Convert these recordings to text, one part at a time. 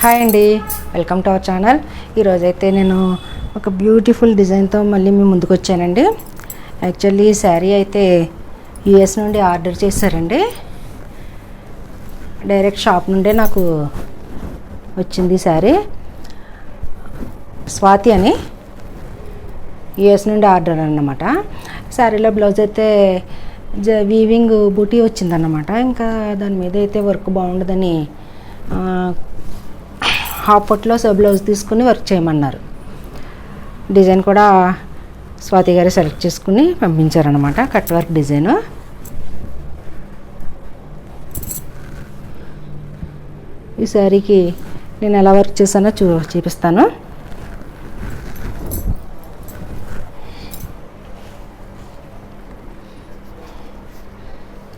Hi అండి. Welcome to our channel ఈరోజైతే నేను ఒక బ్యూటిఫుల్ డిజైన్తో మళ్ళీ మీ ముందుకు వచ్చానండి. యాక్చువల్లీ ఈ శారీ అయితే యుఎస్ నుండి ఆర్డర్ చేశారండి. డైరెక్ట్ షాప్ నుండే నాకు వచ్చింది శారీ స్వాతి అని యుఎస్ నుండి ఆర్డర్ అన్నమాట. శారీలో బ్లౌజ్ అయితే జ వీవింగ్ బూటీ వచ్చిందన్నమాట. ఇంకా దాని మీద అయితే వర్క్ బాగుండదని హాఫ్ పొట్లో సో బ్లౌజ్ తీసుకుని వర్క్ చేయమన్నారు. డిజైన్ కూడా స్వాతి గారు సెలెక్ట్ చేసుకుని పంపించారనమాట కట్ వర్క్ డిజైను. ఈ శారీకి నేను ఎలా వర్క్ చేశానో చూ చూపిస్తాను.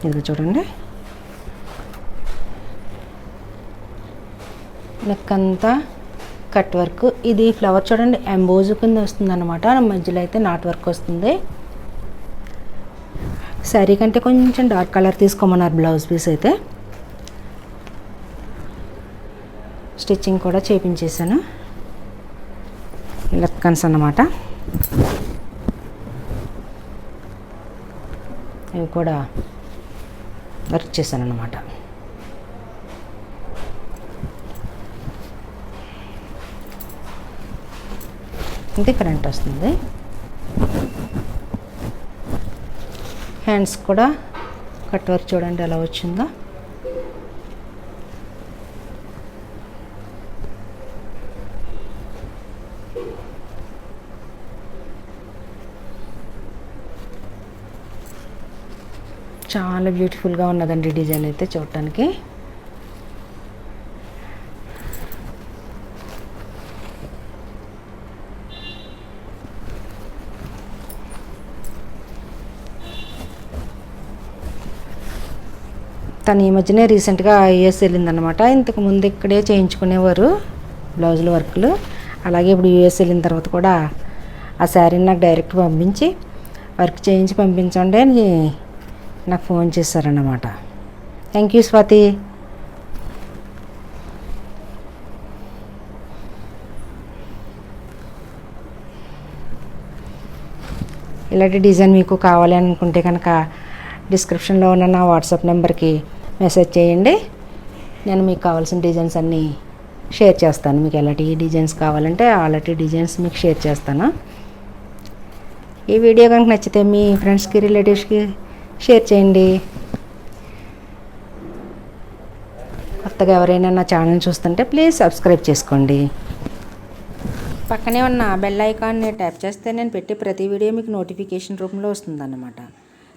ఇది చూడండి. నెక్ అంతా కట్ వర్క్. ఇది ఫ్లవర్ చూడండి ఎంబోజు కింద వస్తుంది అనమాట మధ్యలో అయితే నాట్ వర్క్ వస్తుంది. శారీ కంటే కొంచెం డార్క్ కలర్ తీసుకోమన్నారు బ్లౌజ్ పీస్ అయితే. స్టిచ్చింగ్ కూడా చేపించేసాను లక్కన్స్ అన్నమాట. ఇవి కూడా వర్క్ చేశాను అనమాట ఇది కరెంట్ వస్తుంది. హ్యాండ్స్ కూడా కట్ వర్క్ చూడండి ఎలా వచ్చిందో. చాలా బ్యూటిఫుల్గా ఉన్నదండి డిజైన్ అయితే చూడటానికి. తను ఈ మధ్యనే రీసెంట్గా యుఎస్ వెళ్ళిందనమాట ఇంతకు ముందు ఇక్కడే చేయించుకునేవారు బ్లౌజుల వర్క్లు. అలాగే ఇప్పుడు యుఎస్ వెళ్ళిన తర్వాత కూడా ఆ శారీని నాకు డైరెక్ట్ పంపించి వర్క్ చేయించి పంపించండి అని నాకు ఫోన్ చేశారన్నమాట. Thank you Swathi. ఇలాంటి డిజైన్ మీకు కావాలి అనుకుంటే కనుక డిస్క్రిప్షన్లో ఉన్న నా వాట్సాప్ నెంబర్కి మెసేజ్ చేయండి. నేను మీకు కావాల్సిన డిజైన్స్ అన్నీ షేర్ చేస్తాను. మీకు ఎలాంటి డిజైన్స్ కావాలంటే అలాంటి డిజైన్స్ మీకు షేర్ చేస్తాను. ఈ వీడియో కనుక నచ్చితే మీ ఫ్రెండ్స్కి రిలేటివ్స్కి షేర్ చేయండి. కొత్తగా ఎవరైనా నా ఛానల్ చూస్తుంటే ప్లీజ్ సబ్స్క్రైబ్ చేసుకోండి. పక్కనే ఉన్న బెల్ ఐకాన్ని ట్యాప్ చేస్తే నేను పెట్టే ప్రతి వీడియో మీకు నోటిఫికేషన్ రూపంలో వస్తుందన్నమాట.